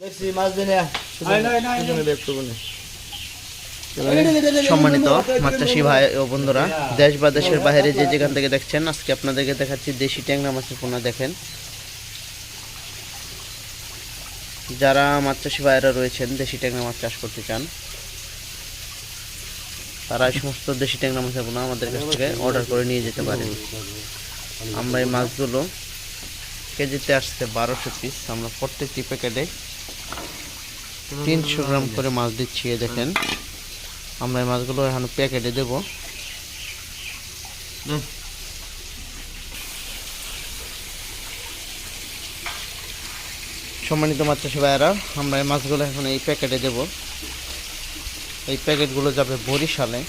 দেখছি মাছ দিনে সম্মানিত মাছ চাষি ভাই ও বন্ধুরা দেশ বা দেশের বাইরে যে যেখান থেকে দেখছেন আজকে আপনাদেরকে দেখাচ্ছি দেশি ট্যাংরা মাছের পোনা দেখেন। যারা মাছ চাষি ভাইরা রয়েছেন দেশি ট্যাংরা মাছ চাষ করতে চান তারা এই সমস্ত দেশি ট্যাংরা মাছের পোনা আমাদের কাছ থেকে অর্ডার করে নিয়ে যেতে পারেন। আমরা এই মাছগুলো কেজিতে আসছে বারোশো পিস আমরা প্রত্যেকটি প্যাকেটে তিনশো গ্রাম করে মাছ দিচ্ছি দেখেন। আমরা এই মাছগুলো এখন প্যাকেটে দেব। সম্মানিত মাছ চাষি ভাইয়েরা আমরা এই মাছগুলো এখন এই প্যাকেটে দেব। এই প্যাকেটগুলো যাবে বরিশালে।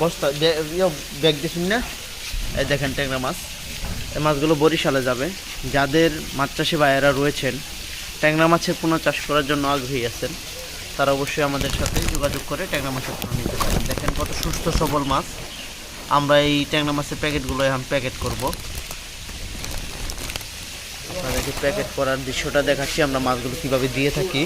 বস্তা ব্যাগ দিয়েছেন না? এই দেখেন ট্যাংরা মাছ। এই মাছগুলো বরিশালে যাবে। যাদের মাছ চাষি ভাইয়েরা রয়েছেন, ট্যাংরা মাছের পুনঃ চাষ করার জন্য আগ্রহী আছেন, তারা অবশ্যই আমাদের সাথে যোগাযোগ করে ট্যাংরা মাছের পুনঃ নিতে পারেন। দেখেন কত সুস্থ সবল মাছ। আমরা এই ট্যাংরা মাছের প্যাকেটগুলো এখন প্যাকেট করব। আপনাদেরকে প্যাকেট করার দৃশ্যটা দেখাচ্ছি। আমরা মাছগুলো কীভাবে দিয়ে থাকি।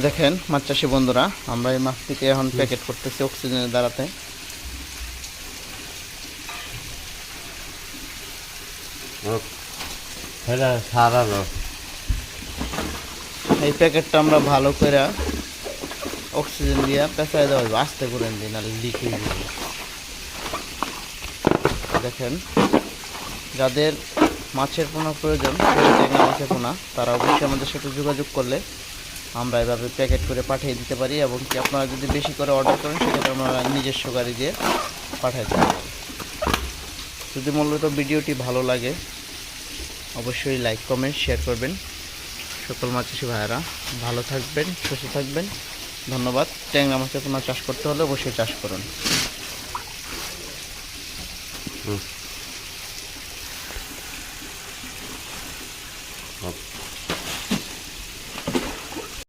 দেখেন মাছ চাষি বন্ধুরা আমরা এই মাছটিকে এখন প্যাকেট করতেছি অক্সিজেনের দ্বারাতে। এই প্যাকেটটা আমরা ভালো করে অক্সিজেন দিয়ে পেঁচাই দেওয়া হবে আস্তে করে লিক হয়ে যাবে। দেখেন যাদের মাছের পোনা প্রয়োজন ট্যাংরা মাছের পোনা তারা অবশ্যই আমাদের সাথে যোগাযোগ করলে আমরা এভাবে প্যাকেট করে পাঠিয়ে দিতে পারি এবং কি আপনারা যদি বেশি করে অর্ডার করেন, সেক্ষেত্রে আমরা নিজস্ব গাড়ি দিয়ে পাঠিয়ে দিতে পারি। যদি মূলত ভিডিওটি ভালো লাগে, অবশ্যই লাইক কমেন্ট শেয়ার করবেন। সকল মাছচাষী ভাইয়েরা, ভালো থাকবেন, সুস্থ থাকবেন। ধন্যবাদ। ট্যাংরা মাছ তোমার চাষ করতে হলে অবশ্যই চাষ করুন। হুম।